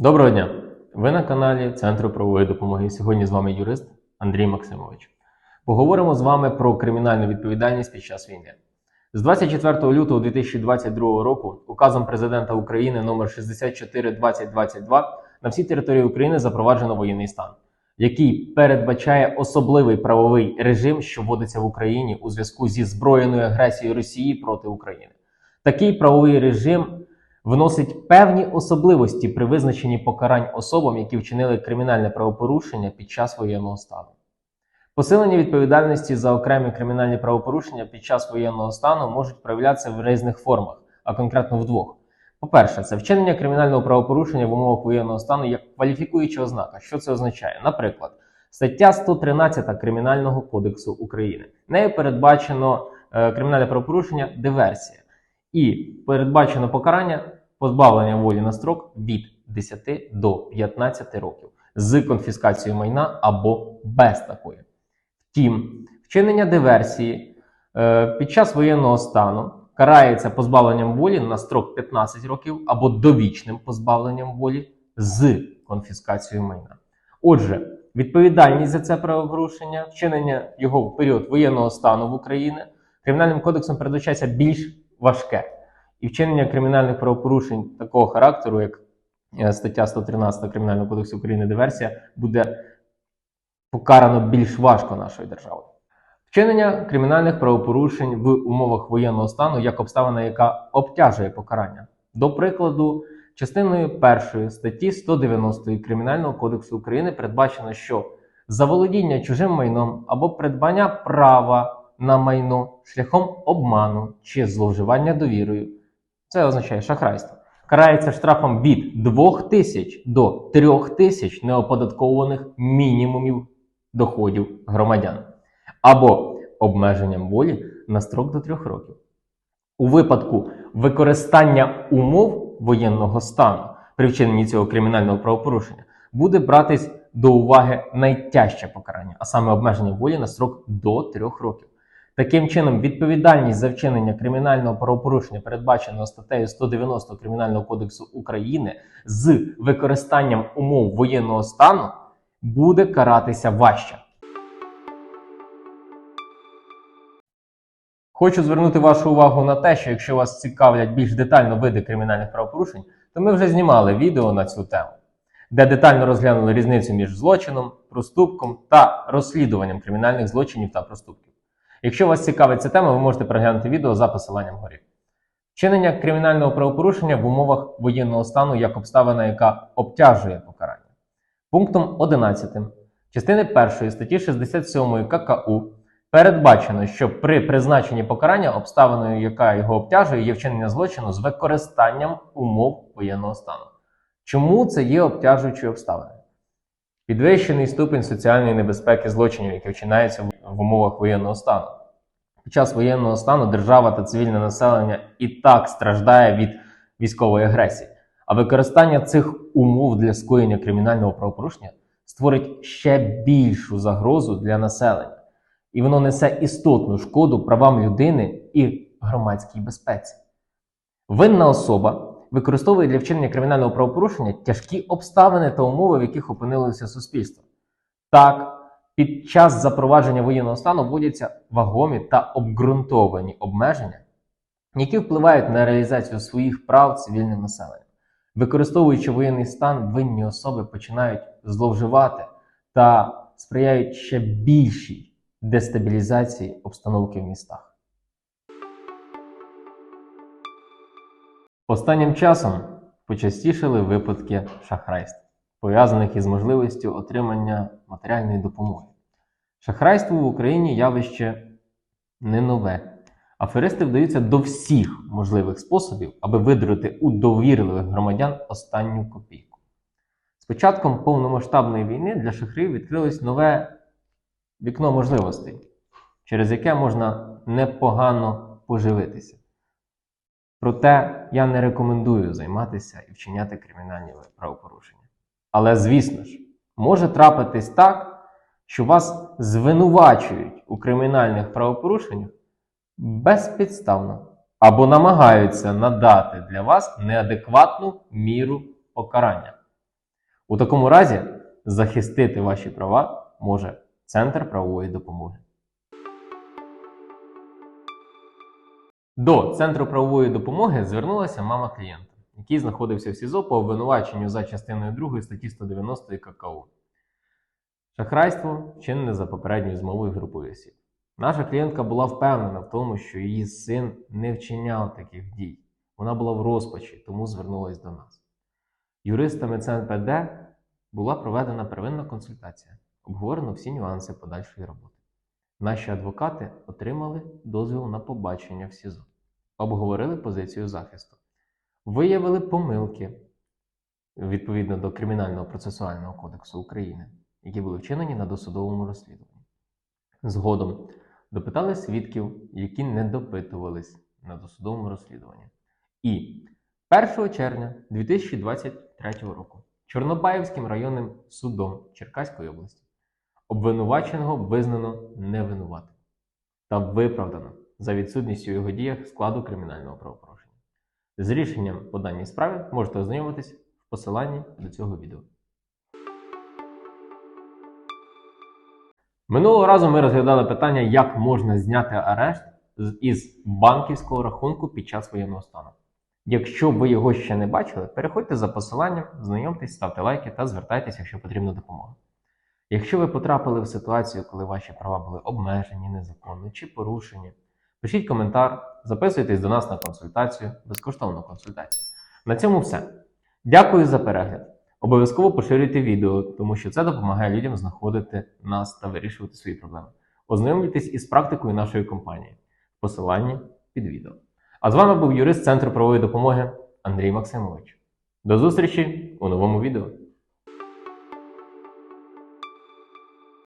Доброго дня! Ви на каналі Центру правової допомоги. Сьогодні з вами юрист Андрій Максимович. Поговоримо з вами про кримінальну відповідальність під час війни. З 24 лютого 2022 року указом президента України номер 64 2022 на всій території України запроваджено воєнний стан, який передбачає особливий правовий режим, що вводиться в Україні у зв'язку зі збройною агресією Росії проти України. Такий правовий режим вносить певні особливості при визначенні покарань особам, які вчинили кримінальне правопорушення під час воєнного стану. Посилення відповідальності за окремі кримінальні правопорушення під час воєнного стану можуть проявлятися в різних формах, а конкретно в двох. По-перше, це вчинення кримінального правопорушення в умовах воєнного стану як кваліфікуюча ознака. Що це означає? Наприклад, стаття 113 Кримінального кодексу України. Нею передбачено е, кримінальне правопорушення диверсія і передбачено покарання позбавлення волі на строк від 10 до 15 років з конфіскацією майна або без такої. Втім, вчинення диверсії е, під час воєнного стану карається позбавленням волі на строк 15 років або довічним позбавленням волі з конфіскацією майна. Отже, відповідальність за це правопорушення, вчинення його в період воєнного стану в Україні кримінальним кодексом передбачається більш важке. І вчинення кримінальних правопорушень такого характеру, як е, стаття 113 Кримінального кодексу України диверсія, буде покарано більш важко нашою державою. Вчинення кримінальних правопорушень в умовах воєнного стану як обставина, яка обтяжує покарання. До прикладу, частиною першої статті 190 Кримінального кодексу України передбачено, що заволодіння чужим майном або придбання права на майно шляхом обману чи зловживання довірою. Це означає шахрайство. Карається штрафом від 2 тисяч до 3 тисяч неоподаткованих мінімумів доходів громадян або обмеженням волі на строк до 3 років. У випадку використання умов воєнного стану при вчиненні цього кримінального правопорушення буде братись до уваги найтяжче покарання, а саме обмеження волі на строк до 3 років. Таким чином, відповідальність за вчинення кримінального правопорушення, передбаченого статтею 190 Кримінального кодексу України з використанням умов воєнного стану, буде каратися важче. Хочу звернути вашу увагу на те, що якщо вас цікавлять більш детально види кримінальних правопорушень, то ми вже знімали відео на цю тему, де детально розглянули різницю між злочином, проступком та розслідуванням кримінальних злочинів та проступків. Якщо вас цікавить ця тема, ви можете переглянути відео за посиланням вгорі. Вчинення кримінального правопорушення в умовах воєнного стану як обставина, яка обтяжує покарання. Пунктом 11 частини 1 статті 67 ККУ передбачено, що при призначенні покарання обставиною, яка його обтяжує, є вчинення злочину з використанням умов воєнного стану. Чому це є обтяжуючою обставиною? Підвищений ступінь соціальної небезпеки злочинів, які вчиняються в- умовах воєнного стану. Під час воєнного стану держава та цивільне населення і так страждає від військової агресії, а використання цих умов для скоєння кримінального правопорушення створить ще більшу загрозу для населення, і воно несе істотну шкоду правам людини і громадській безпеці. Винна особа використовує для вчинення кримінального правопорушення тяжкі обставини та умови, в яких опинилося суспільство. Так, під час запровадження воєнного стану вводяться вагомі та обґрунтовані обмеження, які впливають на реалізацію своїх прав цивільним населенням. Використовуючи воєнний стан, винні особи починають зловживати та сприяють ще більшій дестабілізації обстановки в містах. Останнім часом почастішали випадки шахрайств, пов'язаних із можливістю отримання матеріальної допомоги. Шахрайство в Україні явище не нове. Аферисти вдаються до всіх можливих способів, аби видурити у довірливих громадян останню копійку. З початком повномасштабної війни для шахраїв відкрилось нове вікно можливостей, через яке можна непогано поживитися. Проте я не рекомендую займатися і вчиняти кримінальні правопорушення. Але, звісно ж, може трапитись так, що вас звинувачують у кримінальних правопорушеннях безпідставно або намагаються надати для вас неадекватну міру покарання. У такому разі захистити ваші права може Центр правової допомоги. До Центру правової допомоги звернулася мама клієнта, який знаходився в СІЗО по обвинуваченню за частиною 2 статті 190 ККУ. Шахрайство вчинене за попередньою змовою групою осіб. Наша клієнтка була впевнена в тому, що її син не вчиняв таких дій. Вона була в розпачі, тому звернулась до нас. Юристами ЦНПД була проведена первинна консультація, обговорено всі нюанси подальшої роботи. Наші адвокати отримали дозвіл на побачення в СІЗО, обговорили позицію захисту, виявили помилки відповідно до Кримінального процесуального кодексу України, які були вчинені на досудовому розслідуванні. Згодом допитали свідків, які не допитувались на досудовому розслідуванні. І 1 червня 2023 року Чорнобаївським районним судом Черкаської області обвинуваченого визнано невинуватим та виправдано за відсутністю його діях складу кримінального правопорушення. З рішенням по даній справі можете ознайомитись в посиланні до цього відео. Минулого разу ми розглядали питання, як можна зняти арешт із банківського рахунку під час воєнного стану. Якщо ви його ще не бачили, переходьте за посиланням, знайомтесь, ставте лайки та звертайтеся, якщо потрібна допомога. Якщо ви потрапили в ситуацію, коли ваші права були обмежені незаконно чи порушені, пишіть коментар, записуйтесь до нас на консультацію, безкоштовну консультацію. На цьому все. Дякую за перегляд. Обов'язково поширюйте відео, тому що це допомагає людям знаходити нас та вирішувати свої проблеми. Ознайомлюйтесь із практикою нашої компанії. Посилання під відео. А з вами був юрист Центру правової допомоги Андрій Максимович. До зустрічі у новому відео.